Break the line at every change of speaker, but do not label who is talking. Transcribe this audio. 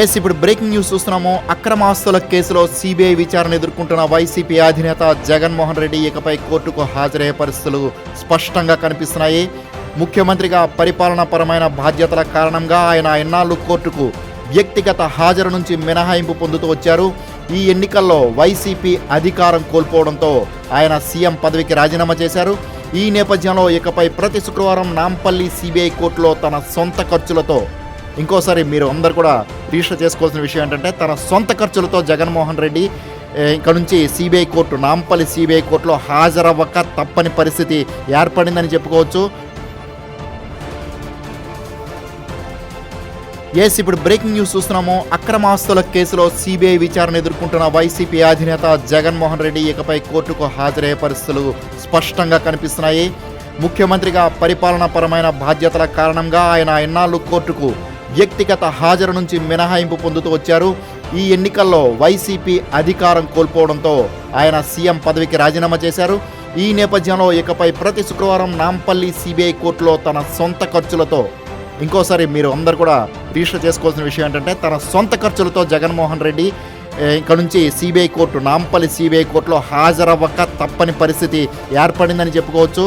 Yes ఇప్పుడు breaking news చూస్తున్నాము. అక్రమ ఆస్తుల కేసులో సిబిఐ విచారణ ఎదుర్కొంటున్న వైసీపీ అధినేత జగన్మోహన్ రెడ్డి ఇకపై కోర్టుకు హాజరయ్యే పరిస్థితులు స్పష్టంగా కనిపిస్తున్నాయి. ముఖ్యమంత్రిగా పరిపాలనాపరమైన బాధ్యతల కారణంగా ఆయన ఎన్నాళ్ళు కోర్టుకు వ్యక్తిగత హాజరు నుంచి మినహాయింపు పొందుతూ వచ్చారు. ఈ ఎన్నికల్లో వైసీపీ అధికారం కోల్పోవడంతో ఆయన సీఎం పదవికి రాజీనామా చేశారు. ఈ నేపథ్యంలో ఇకపై ప్రతి శుక్రవారం నాంపల్లి సిబిఐ కోర్టులో తన సొంత ఖర్చులతో ఇంకోసారి మీరు అందరు కూడా రిజిస్టర్ చేసుకోవాల్సిన విషయం ఏంటంటే తన సొంత ఖర్చులతో జగన్మోహన్ రెడ్డి ఇక్కడ నుంచి సిబిఐ కోర్టు నాంపల్లి సిబిఐ కోర్టులో హాజరవ్వక తప్పని పరిస్థితి ఏర్పడిందని చెప్పుకోవచ్చు. ఎస్ ఇప్పుడు బ్రేకింగ్ న్యూస్ చూస్తున్నాము. అక్రమాస్తుల కేసులో సిబిఐ విచారణ ఎదుర్కొంటున్న వైసీపీ అధినేత జగన్మోహన్ రెడ్డి ఇకపై కోర్టుకు హాజరయ్యే పరిస్థితులు స్పష్టంగా కనిపిస్తున్నాయి. ముఖ్యమంత్రిగా పరిపాలనాపరమైన బాధ్యతల కారణంగా ఆయన ఎన్నాళ్ళు కోర్టుకు వ్యక్తిగత హాజరు నుంచి మినహాయింపు పొందుతూ వచ్చారు. ఈ ఎన్నికల్లో వైసీపీ అధికారం కోల్పోవడంతో ఆయన సీఎం పదవికి రాజీనామా చేశారు. ఈ నేపథ్యంలో ఇకపై ప్రతి శుక్రవారం నాంపల్లి సిబిఐ కోర్టులో తన సొంత ఖర్చులతో ఇంకోసారి మీరు అందరు కూడా రిజిస్టర్ చేసుకోవాల్సిన విషయం ఏంటంటే తన సొంత ఖర్చులతో జగన్మోహన్ రెడ్డి ఇక్కడ నుంచి సిబిఐ కోర్టు నాంపల్లి సిబిఐ కోర్టులో హాజరవ్వక తప్పని పరిస్థితి ఏర్పడిందని చెప్పుకోవచ్చు.